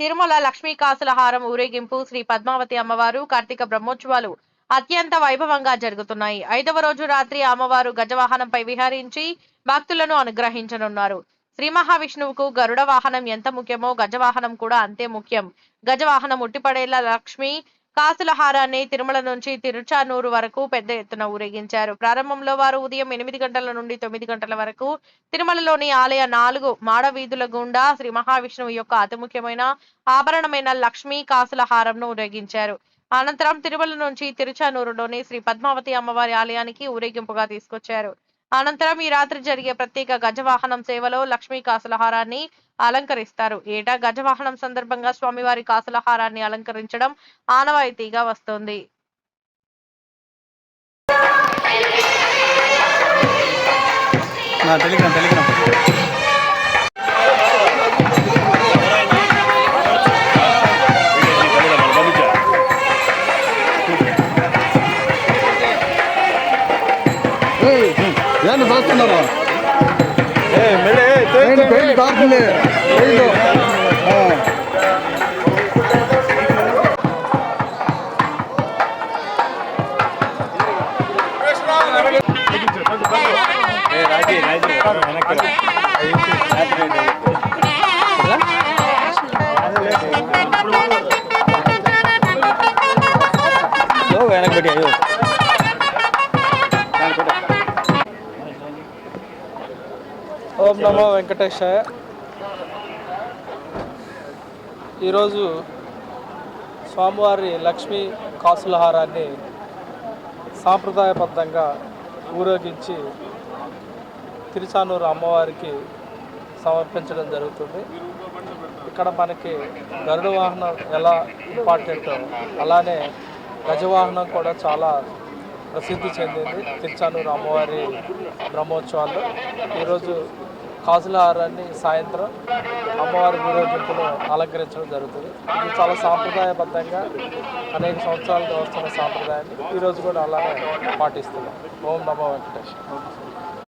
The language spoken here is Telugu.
తిరుమల లక్ష్మీ కాసుల హారం ఊరేగింపు శ్రీ పద్మావతి అమ్మవారు కార్తీక బ్రహ్మోత్సవాలు అత్యంత వైభవంగా జరుగుతున్నాయి. ఐదవ రోజు రాత్రి అమ్మవారు గజవాహనంపై విహరించి భక్తులను అనుగ్రహించనున్నారు. శ్రీ మహావిష్ణువుకు గరుడ వాహనం ఎంత ముఖ్యమో గజవాహనం కూడా అంతే ముఖ్యం. గజవాహనం ఉట్టిపడేలా లక్ష్మి కాసుల హారాన్ని తిరుమల నుంచి తిరుచానూరు వరకు పెద్ద ఎత్తున ఊరేగించారు. ప్రారంభంలో వారు ఉదయం ఎనిమిది గంటల నుండి తొమ్మిది గంటల వరకు తిరుమలలోని ఆలయ నాలుగు మాడ వీధుల గుండా శ్రీ మహావిష్ణువు యొక్క అతి ముఖ్యమైన ఆభరణమైన లక్ష్మీ కాసులహారంను ఊరేగించారు. అనంతరం తిరుమల నుంచి తిరుచానూరులోని శ్రీ పద్మావతి అమ్మవారి ఆలయానికి ఊరేగింపుగా తీసుకొచ్చారు. అనంతరం ఈ రాత్రి జరిగే ప్రత్యేక గజవాహనం సేవలో లక్ష్మీ కాసులహారాన్ని అలంకరిస్తారు. ఏటా గజవాహనం సందర్భంగా స్వామివారి కాసులహారాన్ని అలంకరించడం ఆనవాయితీగా వస్తోంది. Telegram Telegram. ಏನು ದೋಸ್ತನರು ಏನು ಪೇಂಟ್ ಹಾಕ್ಲಿ ಪೇಂಟು ಹಾಂ எனக்கு பற்றி ஐயோ ఓం నమో వెంకటేశాయ. ఈరోజు స్వామివారి లక్ష్మీ కాసులహారాన్ని సాంప్రదాయబద్ధంగా ఊరేగించి తిరుచానూరు అమ్మవారికి సమర్పించడం జరుగుతుంది. ఇక్కడ మనకి గరుడ వాహనం ఎలా ఇంపార్టెంటో అలానే గజవాహనం కూడా చాలా ప్రసిద్ధి చెందింది తిరుచానూరు అమ్మవారి బ్రహ్మోత్సవాల్లో. ఈరోజు కాసులహారాన్ని సాయంత్రం అమ్మవారి ఊరేగింపును అలంకరించడం జరుగుతుంది. ఇది చాలా సాంప్రదాయబద్ధంగా అనేక సంవత్సరాలుగా వస్తున్న సాంప్రదాయాన్ని ఈరోజు కూడా అలానే పాటిస్తున్నాం. ఓం నమో వెంకటేశ్వర